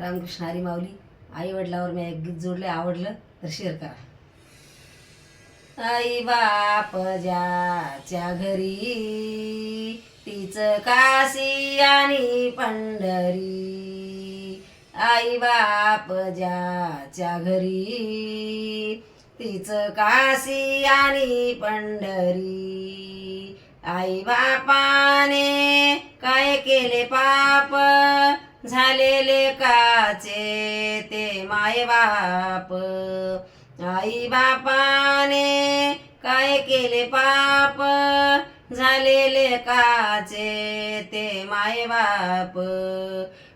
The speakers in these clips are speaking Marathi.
रामकृष्ण हरी माऊली आई वडिलावर मी एक गीत जोडले आवडलं तर शेअर करा. आई बाप ज्याच्या घरी तीच काशी आणि पंढरी. आई बाप ज्याच्या घरी तीच काशी आणि पंढरी. आई बापाने काय केले पाप? झालेले काचे ते माय बाप. आई बापाने काय केले पाप? झालेले काचे ते माय बाप.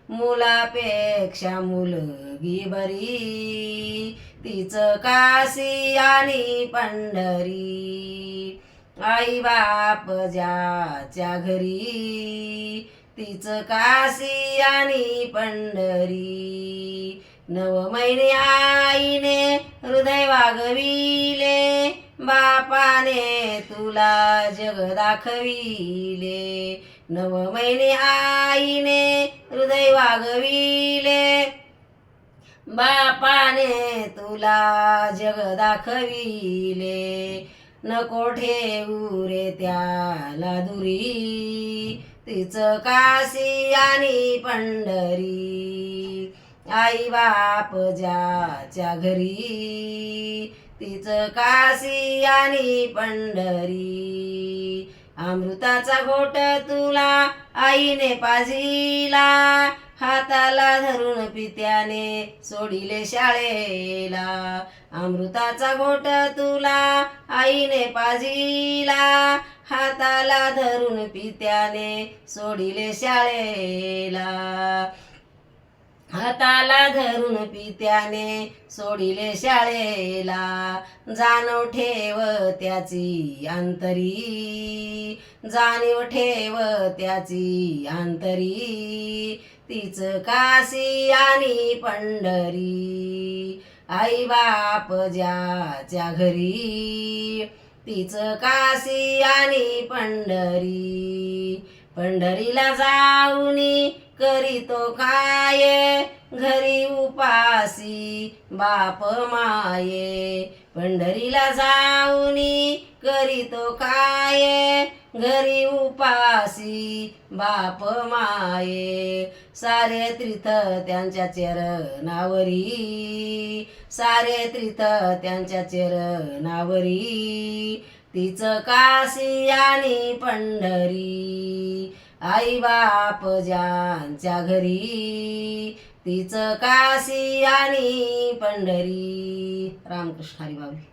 मुलापेक्षा मुलगी बरी तिच काशी आणि पंढरी. आई बाप ज्याच्या घरी तिचं काशी आणि पंढरी. नव महिने आईने हृदय वागविले बापाने तुला जग दाखविले. नव महिने आईने हृदय वागविले बापाने तुला जग दाखविले. नको ठेवू रे त्याला दुरी. तिचं काशी आणि पंढरी. आई बाप ज्याच्या घरी. तिचं काशी आणि पंढरी. अमृताचा घोट तुला आईने पाजिला हाताला धरून पित्याने सोडिले शाळेला. अमृताचा घोट तुला आईने पाजिला हाताला धरून पित्याने सोडिले शाळेला. हाताला धरून पित्याने सोडिले शाळेला. जाणव ठेव त्याची अंतरी. जाणीव ठेव त्याची अंतरी. तीच काशी आणि पंढरी. आई बाप ज्याच्या घरी. तीच काशी आणि पंढरी. पंढरीला जाऊनी करीतो काय? घरी उपासी बाप माये. पंढरीला जाऊनी करीतो काय? घरी उपासी बाप माये. सारे तीर्थ त्यांच्या चरणावरी. सारे तीर्थ त्यांच्या चरणावरी. तिचं काशी आणि पंढरी. आई बाप ज्यांच्या घरी तिचं काशी आणि पंढरी. रामकृष्ण हरी बाबी